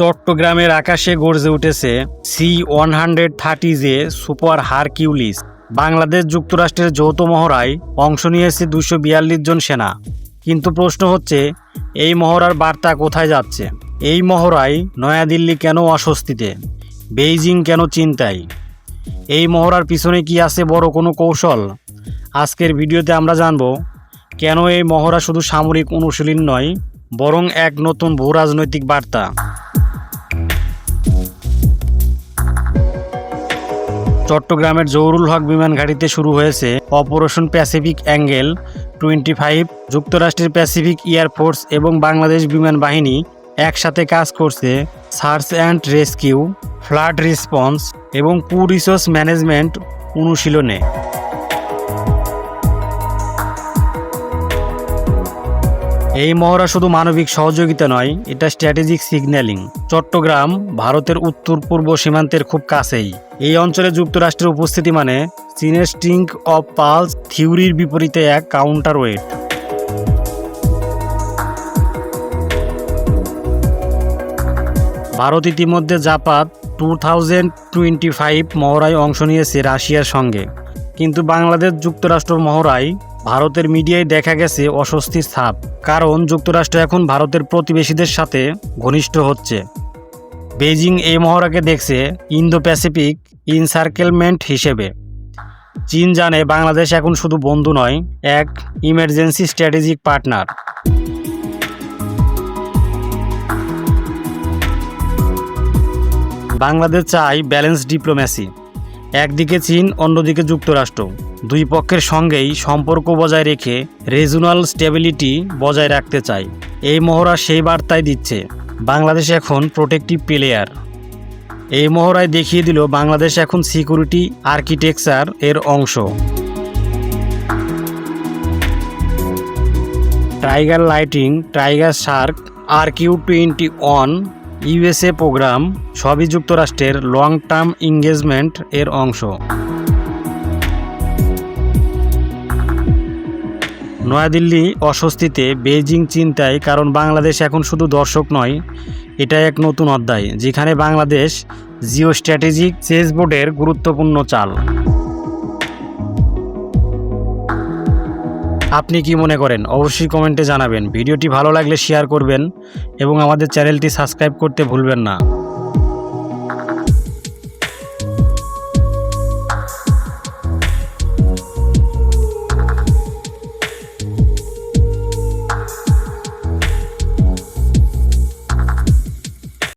চট্টগ্রামের আকাশে গর্জে উঠেছে C one hundred thirty J super Hercules. Bangladesh যুক্তরাষ্ট্রের যৌথ মহড়ায় অংশ নিয়েছে দুশো বিয়াল্লিশ জন সেনা। কিন্তু প্রশ্ন হচ্ছে, এই মহড়ার বার্তা কোথায় যাচ্ছে? এই মহড়ায় নয়াদিল্লি কেন অস্বস্তিতে? বেইজিং কেন চিন্তায়? এই মহড়ার পিছনে কি আছে বড় কোনো কৌশল? আজকের ভিডিওতে আমরা জানব, কেন এই মহড়া শুধু সামরিক অনুশীলন নয়, বরং এক নতুন ভূ রাজনৈতিক বার্তা। চট্টগ্রামের জহুরুল হক বিমান ঘাঁটিতে শুরু হয়েছে operation pacific angel twenty five. যুক্তরাষ্ট্রের প্যাসিফিক এয়ারফোর্স এবং বাংলাদেশ বিমান বাহিনী একসাথে কাজ করছে search and rescue, flood response এবং পু রিসোর্স ম্যানেজমেন্ট অনুশীলনে। এই মহড়া শুধু মানবিক সহযোগিতা নয়, এটা স্ট্র্যাটেজিক সিগন্যালিং চট্টগ্রাম, ভারতের উত্তর পূর্ব সীমান্তের খুব কাছেই। এই অঞ্চলে যুক্তরাষ্ট্রের উপস্থিতি মানে চীনের স্টিঙ্ক অফ পালস থিওরির বিপরীতে এক কাউন্টার ওয়েট। ভারত ইতিমধ্যে জাপাত টু থাউজেন্ড টোয়েন্টি ফাইভ মহড়ায় অংশ নিয়েছে রাশিয়ার সঙ্গে। কিন্তু বাংলাদেশ যুক্তরাষ্ট্র মহড়ায় ভারতের মিডিয়ায় দেখা গেছে অস্বস্তির ছাপ, কারণ যুক্তরাষ্ট্র এখন ভারতের প্রতিবেশীদের সাথে ঘনিষ্ঠ হচ্ছে। বেজিং এই মহড়াকে দেখছে ইন্দো প্যাসিফিক ইনসার্কেলমেন্ট হিসেবে। চীন জানে বাংলাদেশ এখন শুধু বন্ধু নয়, এক ইমার্জেন্সি স্ট্র্যাটেজিক পার্টনার। বাংলাদেশ চাই ব্যালেন্স ডিপ্লোম্যাসি। একদিকে চীন, অন্যদিকে যুক্তরাষ্ট্র। দুই পক্ষের সঙ্গেই সম্পর্ক বজায় রেখে রিজনাল স্টেবিলিটি বজায় রাখতে চায়। এই মহড়া সেই বার্তাই দিচ্ছে, বাংলাদেশ এখন প্রোটেক্টিভ প্লেয়ার। এই মহড়ায় দেখিয়ে দিল বাংলাদেশ এখন সিকিউরিটি আর্কিটেকচার এর অংশ। টাইগার লাইটিং, টাইগার শার্ক, আর Q twenty one USA programme সবই যুক্তরাষ্ট্রের লং টার্ম এঙ্গেজমেন্ট এর অংশ। নয়াদিল্লি অস্বস্তিতে বেইজিং চিন্তায় কারণ বাংলাদেশ এখন শুধু দর্শক নয় এটা এক নতুন অধ্যায়, যেখানে বাংলাদেশ জিও স্ট্র্যাটেজিক চেস বোর্ডের গুরুত্বপূর্ণ চাল। আপনি কি মনে করেন? অবশ্যই কমেন্টে জানাবেন। ভিডিওটি ভালো লাগলে শেয়ার করবেন এবং আমাদের চ্যানেলটি সাবস্ক্রাইব করতে ভুলবেন না।